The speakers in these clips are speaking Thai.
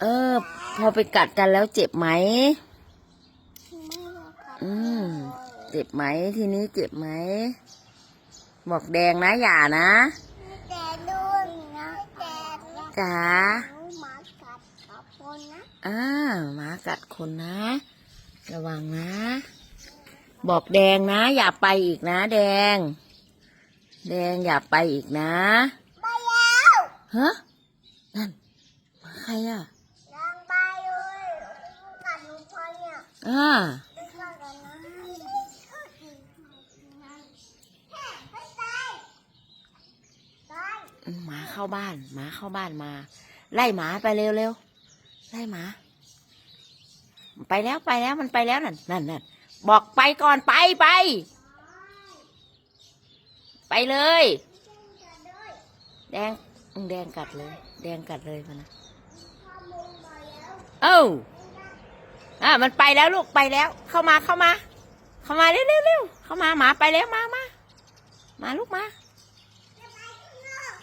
เออ พอไปกัดกันแล้วเจ็บไหมไม่รู้ครับอืม เจ็บไหม ทีนี้เจ็บไหม บอกแดงนะอย่านะแต่ด้วยนะแต่จ๋าหนูหมากัดกับคนนะอ่าหมากัดคนนะ ระวังนะ บอกแดงนะ อย่าไปอีกนะ แดง แดงอย่าไปอีกนะ ไปแล้วฮะนั่นหมาใครอะ ยังไปเลยกัดหนูพ อ่าหมาเข้าบ้านหมาเข้าบ้านมา ไล่หมาไปเร็วเร็วไล่หมา ไปแล้วไปแล้วมันไปแล้วนั่นนั่นนั่นบอกไปก่อนไปไป ไปเลย แดงอืมแดงกัดเลย แดงกัดเลยมันนะเอ้า อ่ามันไปแล้วลูกไปแล้ว เข้ามาเข้ามา เข้ามาเร็วเร็วเร็วเข้ามาหมาไปแล้วมามามาลูกมา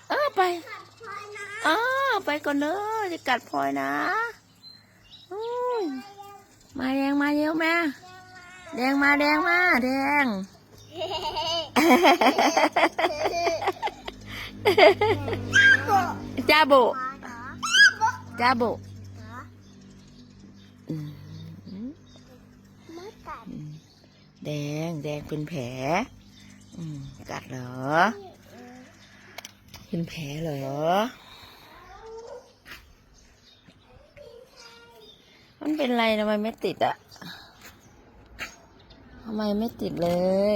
เออไปกัดพอนะเออไปก่อนเด้อจะกัดพลอยนะอุ้ยมาแดงมาเร็วแม่แดงมาแดงมาแดงจ้าโบจ้าโบ แดงแดงเป็นแผลกัดเหรอ เป็นแผลเหรอ มันเป็นไรทำไมไม่ติดอะทำไมไม่ติดเลย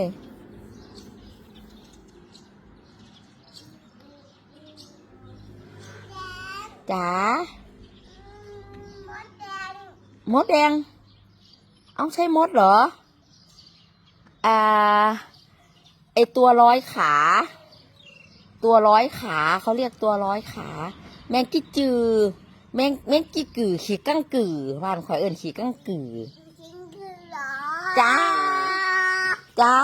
จ๋ามดแดง มดแดง เอาใช่มดเหรอ อ่าไอตัวร้อยขา ตัวร้อยขาเขาเรียกตัวร้อยขา แมงกี้จือ แมงแมงกี้กือขี่กั้งกือบ้านข่อยเอิญขี่กั้งกือจริงคือเหรอจ้าจ้า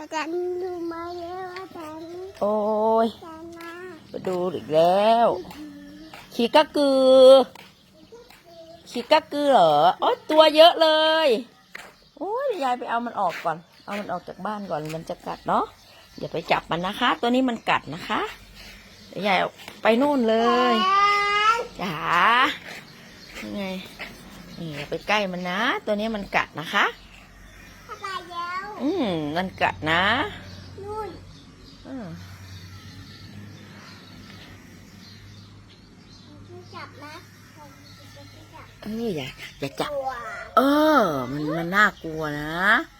อาจารย์ดูมาแล้วอาจารย์โอ้ยอาจารย์นะไปดูอีกแล้วขี่กะกือขี่กะกือเหรอโอ้ยตัวเยอะเลยโอ้ยเดี๋ยวยายไปเอามันออกก่อน เอามันออกจากบ้านก่อนมันจะกัดเนาะอย่าไปจับมันนะคะ ตัวนี้มันกัดนะคะเดี๋ยวยายเอาไปนู่นเลยจ๋ายังไงนี่อย่าไปใกล้มันนะ ตัวนี้มันกัดนะคะเข้าไปแล้วอืมมันกัดนะนู่นอืมไม่จับนะผมจะไม่จับเอออย่าอย่าจับตัวเออ มันมันน่ากลัวนะเ